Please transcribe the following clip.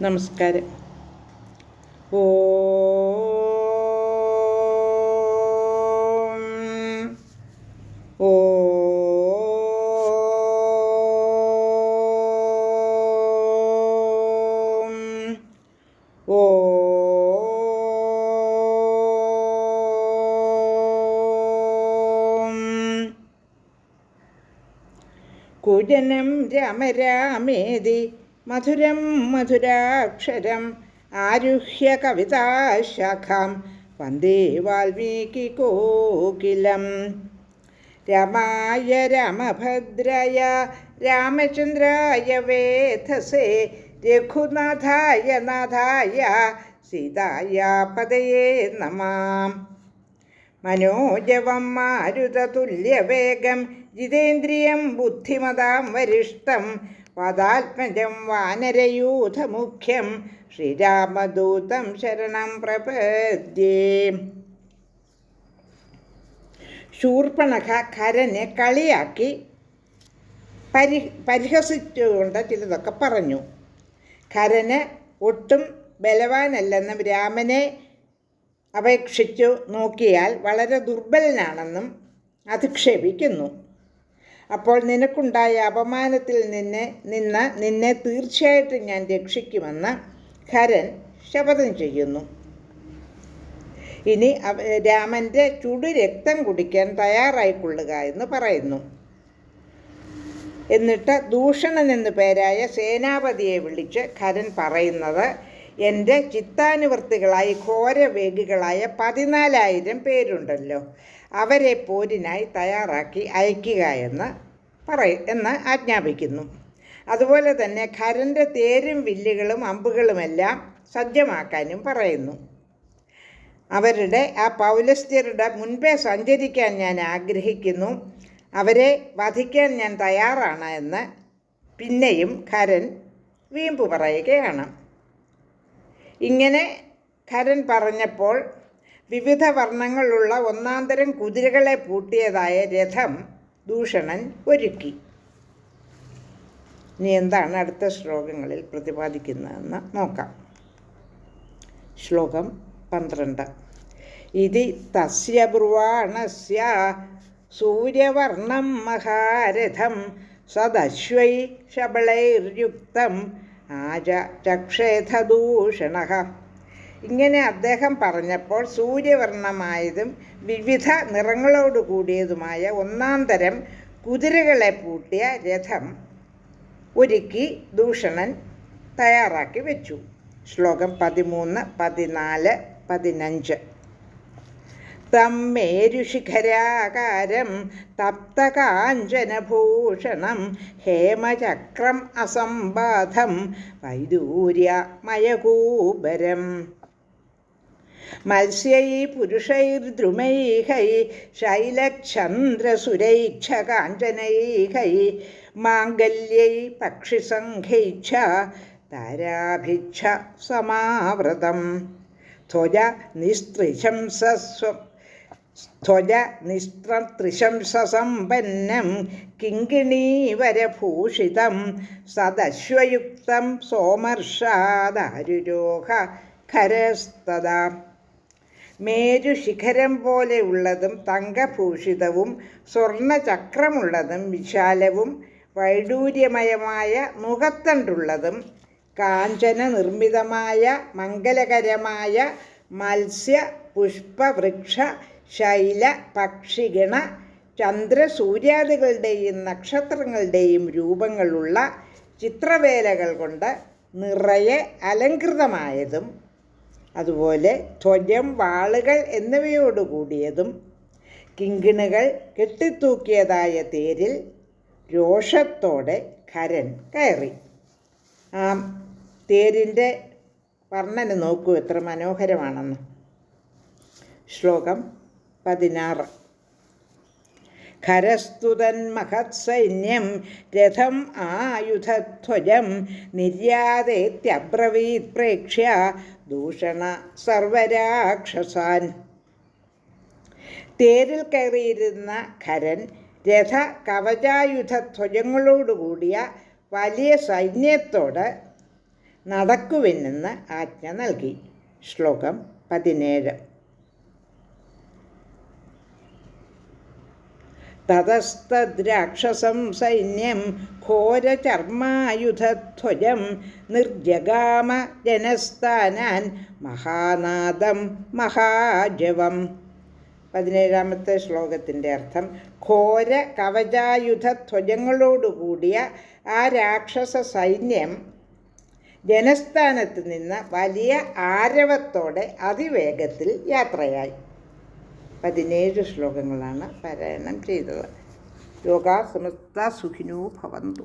നമസ്കാരം. ഓ ഓ കുജനം രാമരാമേതി മധുരം മധുരാക്ഷരം ആരുഹ്യ കവിതാശാഖാം വന്ദേ വാൽമീകി കോകിലം. രമായ രാമഭദ്രായ രാമചന്ദ്രായ വേധസേ രഘുനാഥായ നാഥായ സീതായ പതയേ നമാം. മനോജവം മാരുതതുല്യവേഗം ജിതേന്ദ്രിയം ബുദ്ധിമതാം വരിഷ്ടം പദാത്മജം വാനരയൂഥമുഖ്യം ശ്രീരാമദൂതം ശരണം പ്രപദ്യേ. ശൂർപ്പണഖ കരനെ കളിയാക്കി പരി പരിഹസിച്ചുകൊണ്ട് ചിലതൊക്കെ പറഞ്ഞു. കരന് ഒട്ടും ബലവാനല്ലെന്നും രാമനെ അപേക്ഷിച്ചു നോക്കിയാൽ വളരെ ദുർബലനാണെന്നും അധിക്ഷേപിക്കുന്നു. അപ്പോൾ നിനക്കുണ്ടായ അപമാനത്തിൽ നിന്നെ നിന്ന് നിന്നെ തീർച്ചയായിട്ടും ഞാൻ രക്ഷിക്കുമെന്ന് ഖരൻ ശപഥം ചെയ്യുന്നു. ഇനി രാമന്റെ ചുടു രക്തം കുടിക്കാൻ തയ്യാറായിക്കൊള്ളുക എന്ന് പറയുന്നു. എന്നിട്ട് ദൂഷണൻ എന്നു പേരായ സേനാപതിയെ വിളിച്ച് ഖരൻ പറയുന്നത് എന്റെ ചിത്താനുവർത്തികളായി ഘോരവേഗികളായ പതിനാലായിരം പേരുണ്ടല്ലോ. അവരെ പോരിനായി തയ്യാറാക്കി അയക്കുക എന്ന് പറയ എന്ന് ആജ്ഞാപിക്കുന്നു. അതുപോലെ തന്നെ ഖരന്റെ തേരും വില്ലുകളും അമ്പുകളുമെല്ലാം സജ്ജമാക്കാനും പറയുന്നു. അവരുടെ ആ പൗലസ്ത്യരുടെ മുൻപേ സഞ്ചരിക്കാൻ ഞാൻ ആഗ്രഹിക്കുന്നു. അവരെ വധിക്കാൻ ഞാൻ തയ്യാറാണ് എന്ന് പിന്നെയും ഖരൻ വീമ്പ് പറയുകയാണ്. ഇങ്ങനെ ഖരൻ പറഞ്ഞപ്പോൾ വിവിധ വർണങ്ങളുള്ള ഒന്നാന്തരം കുതിരകളെ പൂട്ടിയതായ രഥം ദൂഷണൻ ഒരുക്കി. ഇനി എന്താണ് അടുത്ത ശ്ലോകങ്ങളിൽ പ്രതിപാദിക്കുന്നതെന്ന് നോക്കാം. ശ്ലോകം പന്ത്രണ്ട്. ഇതി തസ്യ സൂര്യവർണം മഹാരഥം സദശ്വൈ ശബളൈർയുക്തം ആച ചക്ഷേധദൂഷണ. ഇങ്ങനെ അദ്ദേഹം പറഞ്ഞപ്പോൾ സൂര്യവർണമായതും വിവിധ നിറങ്ങളോട് കൂടിയതുമായ ഒന്നാം തരം കുതിരകളെ പൂട്ടിയ രഥം ഒരുക്കി ദൂഷണൻ തയ്യാറാക്കി വെച്ചു. ശ്ലോകം പതിമൂന്ന് പതിനാല് പതിനഞ്ച്. തമ്മേരുശിഖരാകാരം തപ്തകാഞ്ചനഭൂഷണം ഹേമചക്രം അസംബാധം വൈദൂര്യമയകൂബരം മത്സ്യൈ പുരുഷൈർദ്രുമൈഹൈ ശൈലചന്ദ്രസുരൈക്ഷകാഞ്ചനൈഹൈ മാംഗല്യൈ പക്ഷിസംഘൈച്ഛ താരാഭിക്ഷ സമാവൃതം. ധ്വജ നിസ്ത്രിശംസസ്വ ധ്വജ നിസ്ത്രത്രിശംസസമ്പന്നം കിങ്കിണീവരഭൂഷിതം സദശ്വയുക്തം സോമർഷാദാരുരോഹ ഖരസ്തദാ. മേരുശിഖരം പോലെയുള്ളതും തങ്കഭൂഷിതവും സ്വർണചക്രമുള്ളതും വിശാലവും വൈഡൂര്യമയമായ മുഖത്തണ്ടുള്ളതും കാഞ്ചന നിർമ്മിതമായ മംഗലകരമായ മത്സ്യ പുഷ്പവൃക്ഷ ശൈല പക്ഷിഗണ ചന്ദ്രസൂര്യാദികളുടെയും നക്ഷത്രങ്ങളുടെയും രൂപങ്ങളുള്ള ചിത്രവേലകൾ കൊണ്ട് നിറയെ അലങ്കൃതമായതും അതുപോലെ ധ്വജം വാളുകൾ എന്നിവയോട് കൂടിയതും കിങ്കിണുകൾ കെട്ടിത്തൂക്കിയതായ തേരിൽ രോഷത്തോടെ കരൻ കയറി. ആ തേരിന്റെ വർണന നോക്കൂ എത്ര മനോഹരമാണെന്ന്. ശ്ലോകം പതിനാറ്. ഖരസ്തുതന്മഹത്സൈന്യം രഥം ആയുധധ്വജം നിര്യാതേത്യബ്രവീത് പ്രേക്ഷ്യ ദൂഷണ സർവരാക്ഷസാൻ. തേരിൽ കയറിയിരുന്ന ഖരൻ രഥ കവചായുധ ധ്വജങ്ങളോടുകൂടിയ വലിയ സൈന്യത്തോട് നടക്കുവിനെന്ന് ആജ്ഞ നൽകി. ശ്ലോകം പതിനേഴ്. തതസ്തദ്രാക്ഷസം സൈന്യം ഘോരചർമായുധധ്വജം നിർജഗാമ ജനസ്ഥാനാൻ മഹാനാദം മഹാജവം. പതിനേഴാമത്തെ ശ്ലോകത്തിന്റെ അർത്ഥം ഘോര കവചായുധധ്വജങ്ങളോടുകൂടിയ ആ രാക്ഷസ സൈന്യം ജനസ്ഥാനത്ത് നിന്ന് വലിയ ആരവത്തോടെ അതിവേഗത്തിൽ യാത്രയായി. പതിനേഴ് ശ്ലോകങ്ങളാണ് പാരായണം ചെയ്തത്. യോഗാ സമസ്ത സുഖിനോ ഭവന്തു.